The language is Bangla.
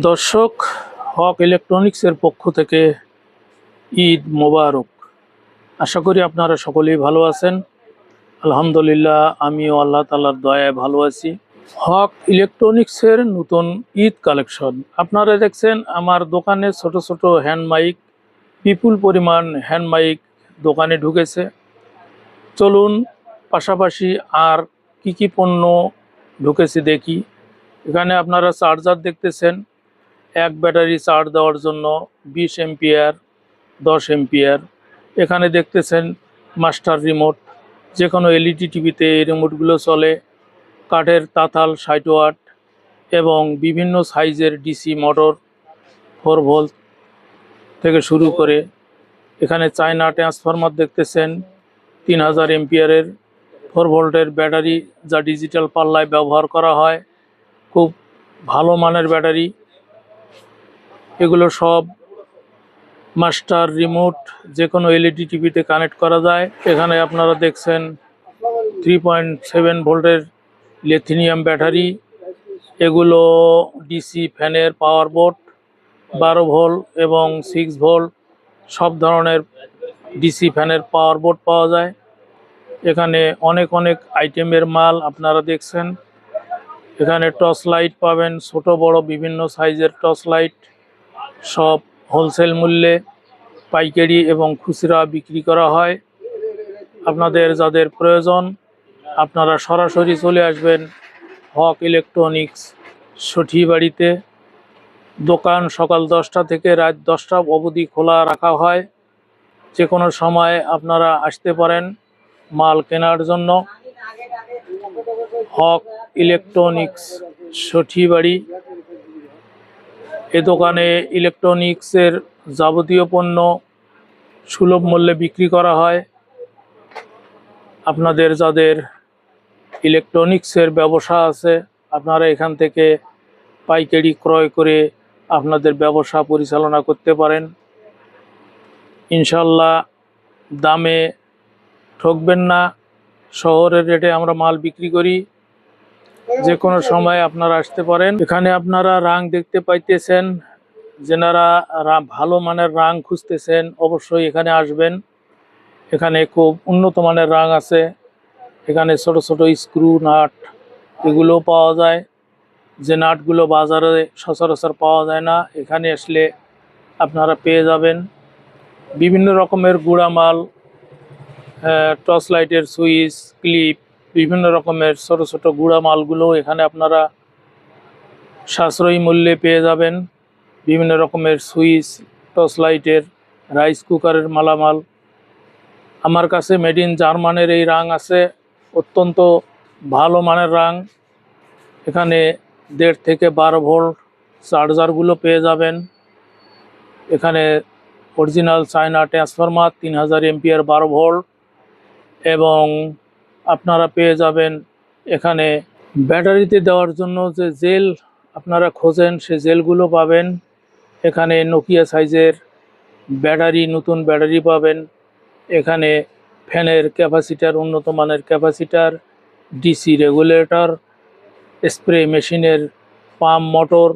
দর্শক, হক ইলেকট্রনিক্সের পক্ষ থেকে ঈদ মোবারক। আশা করি আপনারা সকলেই ভালো আছেন। আলহামদুলিল্লাহ, আমিও আল্লাহ তালার দয়ায় ভালো আছি। হক ইলেকট্রনিক্সের নতুন ঈদ কালেকশন। আপনারা দেখছেন, আমার দোকানে ছোট ছোট হ্যান্ড মাইক, বিপুল পরিমাণ হ্যান্ড মাইক দোকানে ঢুকেছে। চলুন, পাশাপাশি আর কি কি পণ্য ঢুকেছে দেখি। এখানে আপনারা চার্জার দেখতেছেন। এক ব্যাটারি চার্জ দেওয়ার জন্য বিশ এমপিয়ার, দশ এমপিয়ার। এখানে দেখতেছেন মাস্টার রিমোট যে কোনো এলইডি টিভিতে এই রিমোটগুলো চলে। কাঠের তাতাল ষাট ওয়াট এবং বিভিন্ন সাইজের ডিসি মোটর ফোর ভোল্ট থেকে শুরু করে। এখানে চায়না ট্রান্সফরমার দেখতেছেন, তিন হাজার এমপিয়ারের ফোর ভোল্টের ব্যাটারি, যা ডিজিটাল পাল্লায় ব্যবহার করা হয়। খুব ভালো মানের ব্যাটারি। এগুলো সব মাস্টার রিমোট যে কোনো এলইডি টিভিতে কানেক্ট করা যায়। এখানে আপনারা দেখছেন থ্রি পয়েন্ট সেভেন ভোল্টের লিথিনিয়াম ব্যাটারি এগুলো ডিসি ফ্যানের পাওয়ার বোর্ড বারো ভোল্ট এবং সিক্স ভোল্ট সব ধরনের ডিসি ফ্যানের পাওয়ার বোর্ড পাওয়া যায়। এখানে অনেক অনেক আইটেমের মাল আপনারা দেখছেন। এখানে টর্চ লাইট পাবেন, ছোট, বড়, বিভিন্ন সাইজের টর্চ লাইট সব হোলসেল মূল্যে পাইকারি এবং খুচরা বিক্রি করা হয়। আপনাদের যাদের প্রয়োজন, আপনারা সরাসরি চলে আসবেন হক ইলেকট্রনিক্স সঠি বাড়িতে দোকান সকাল দশটা থেকে রাত দশটা অবধি খোলা রাখা হয়। যে কোনো সময় আপনারা আসতে পারেন মাল কেনার জন্য। হক ইলেকট্রনিক্স সঠি বাড়ি এ দোকানে ইলেকট্রনিক্সের যাবতীয় পণ্য সুলভ মূল্যে বিক্রি করা হয়। আপনাদের যাদের ইলেকট্রনিক্সের ব্যবসা আছে, আপনারা এখান থেকে পাইকারি ক্রয় করে আপনাদের ব্যবসা পরিচালনা করতে পারেন। ইনশাল্লাহ দামে ঠকবেন না। শহরের রেটে আমরা মাল বিক্রি করি। যে কোনো সময় আপনারা আসতে পারেন। এখানে আপনারা রাং দেখতে পাইতেছেন। যেনারা ভালো মানের রাং খুঁজতেছেন, অবশ্যই এখানে আসবেন। এখানে খুব উন্নত মানের রাং আছে। এখানে ছোট ছোট স্ক্রু নাট এগুলোও পাওয়া যায়। যে নাটগুলো বাজারে সচরাচর পাওয়া যায় না, এখানে আসলে আপনারা পেয়ে যাবেন। বিভিন্ন রকমের গুঁড়া মাল টর্চ লাইটের সুইচ, ক্লিপ বিভিন্ন রকমের ছোট ছোট গুঁড়া মালগুলো এখানে আপনারা সাশ্রয়ী মূল্যে পেয়ে যাবেন। বিভিন্ন রকমের সুইচ, টর্চ লাইটের, রাইস কুকারের মালামাল। আমার কাছে মেড ইন জার্মানের এই রাং আছে, অত্যন্ত ভালো মানের রাং। এখানে দেড় থেকে বারো ভোল্ট চার্জারগুলো পেয়ে যাবেন। এখানে অরিজিনাল চায়না ট্রান্সফরমার তিন হাজার এমপিয়ার বারো ভোল্ট এবং আপনারা পেয়ে যাবেন। এখানে ব্যাটারিতে দেওয়ার জন্য যে জেল আপনারা খোঁজেন, সে জেলগুলো পাবেন। এখানে নোকিয়া সাইজের ব্যাটারি, নতুন ব্যাটারি পাবেন। এখানে ফ্যানের ক্যাপাসিটার, উন্নত মানের ক্যাপাসিটার, ডিসি রেগুলেটর, স্প্রে মেশিনের পাম্প, মোটর